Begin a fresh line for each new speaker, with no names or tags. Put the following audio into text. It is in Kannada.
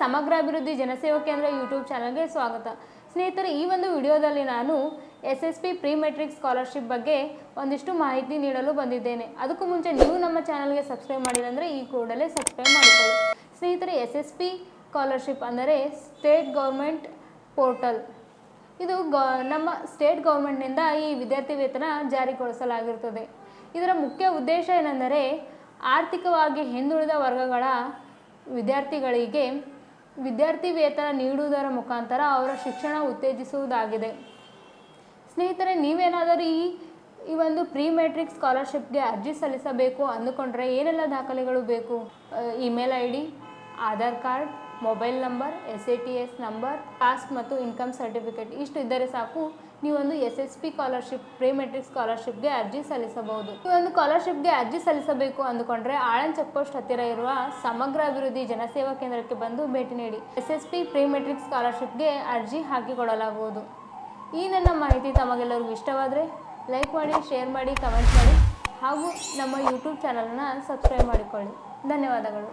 ಸಮಗ್ರ ಅಭಿವೃದ್ಧಿ ಜನಸೇವಾ ಕೇಂದ್ರ ಯೂಟ್ಯೂಬ್ ಚಾನಲ್ಗೆ ಸ್ವಾಗತ. ಸ್ನೇಹಿತರೆ, ಈ ಒಂದು ವಿಡಿಯೋದಲ್ಲಿ ನಾನು S S P pre matric scholarship ಬಗ್ಗೆ ಒಂದಿಷ್ಟು ಮಾಹಿತಿ ನೀಡಲು ಬಂದಿದ್ದೇನೆ. ಅದಕ್ಕೂ ಮುಂಚೆ ನೀವು ನಮ್ಮ ಚಾನಲ್ಗೆ ಸಬ್ಸ್ಕ್ರೈಬ್ ಮಾಡಿಲ್ಲ ಅಂದರೆ ಈ ಕೂಡಲೇ ಸಬ್ಸ್ಕ್ರೈಬ್ ಮಾಡಿಕೊಳ್ಳಿ. ಸ್ನೇಹಿತರೆ, ಎಸ್ ಎಸ್ ಪಿ ಸ್ಕಾಲರ್ಶಿಪ್ ಅಂದರೆ ಸ್ಟೇಟ್ ಗೌರ್ಮೆಂಟ್ ಪೋರ್ಟಲ್. ಇದು ನಮ್ಮ ಸ್ಟೇಟ್ ಗೌರ್ಮೆಂಟ್ನಿಂದ ಈ ವಿದ್ಯಾರ್ಥಿ ವೇತನ ಜಾರಿಗೊಳಿಸಲಾಗಿರುತ್ತದೆ ಇದರ ಮುಖ್ಯ ಉದ್ದೇಶ ಏನೆಂದರೆ ಆರ್ಥಿಕವಾಗಿ ಹಿಂದುಳಿದ ವರ್ಗಗಳ ವಿದ್ಯಾರ್ಥಿಗಳಿಗೆ ವಿದ್ಯಾರ್ಥಿ ವೇತನ ನೀಡುವುದರ ಮುಖಾಂತರ ಅವರ ಶಿಕ್ಷಣ ಉತ್ತೇಜಿಸುವುದಾಗಿದೆ. ಸ್ನೇಹಿತರೆ, ನೀವೇನಾದರೂ ಈ ಈ ಒಂದು ಪ್ರೀ ಮೆಟ್ರಿಕ್ ಸ್ಕಾಲರ್ಶಿಪ್ಗೆ ಅರ್ಜಿ ಸಲ್ಲಿಸಬೇಕು ಅಂದುಕೊಂಡ್ರೆ ಏನೆಲ್ಲ ದಾಖಲೆಗಳು ಬೇಕು? Email I D Aadhaar card mobile number S A T S number caste ಮತ್ತು ಇನ್ಕಮ್ ಸರ್ಟಿಫಿಕೇಟ್ ಇಷ್ಟು ಇದ್ದರೆ ಸಾಕು. ನೀವೊಂದು S S P scholarship pre matric ಸ್ಕಾಲರ್ಶಿಪ್ಗೆ ಅರ್ಜಿ ಸಲ್ಲಿಸಬಹುದು. ಈ ಒಂದು ಸ್ಕಾಲರ್ಶಿಪ್ಗೆ ಅರ್ಜಿ ಸಲ್ಲಿಸಬೇಕು ಅಂದುಕೊಂಡ್ರೆ ಆಳನ್ ಚೆಕ್ ಪೋಸ್ಟ್ ಹತ್ತಿರ ಇರುವ ಸಮಗ್ರ ಅಭಿವೃದ್ಧಿ ಜನಸೇವಾ ಕೇಂದ್ರಕ್ಕೆ ಬಂದು ಭೇಟಿ ನೀಡಿ. S S P pre matric ಸ್ಕಾಲರ್ಶಿಪ್ಗೆ ಅರ್ಜಿ ಹಾಕಿಕೊಡಲಾಗುವುದು. ಈ ನನ್ನ ಮಾಹಿತಿ ತಮಗೆಲ್ಲರಿಗೂ ಇಷ್ಟವಾದರೆ ಲೈಕ್ ಮಾಡಿ ಶೇರ್ ಮಾಡಿ ಕಮೆಂಟ್ ಮಾಡಿ ಹಾಗೂ ನಮ್ಮ ಯೂಟ್ಯೂಬ್ ಚಾನಲನ್ನು ಸಬ್ಸ್ಕ್ರೈಬ್ ಮಾಡಿಕೊಳ್ಳಿ. ಧನ್ಯವಾದಗಳು.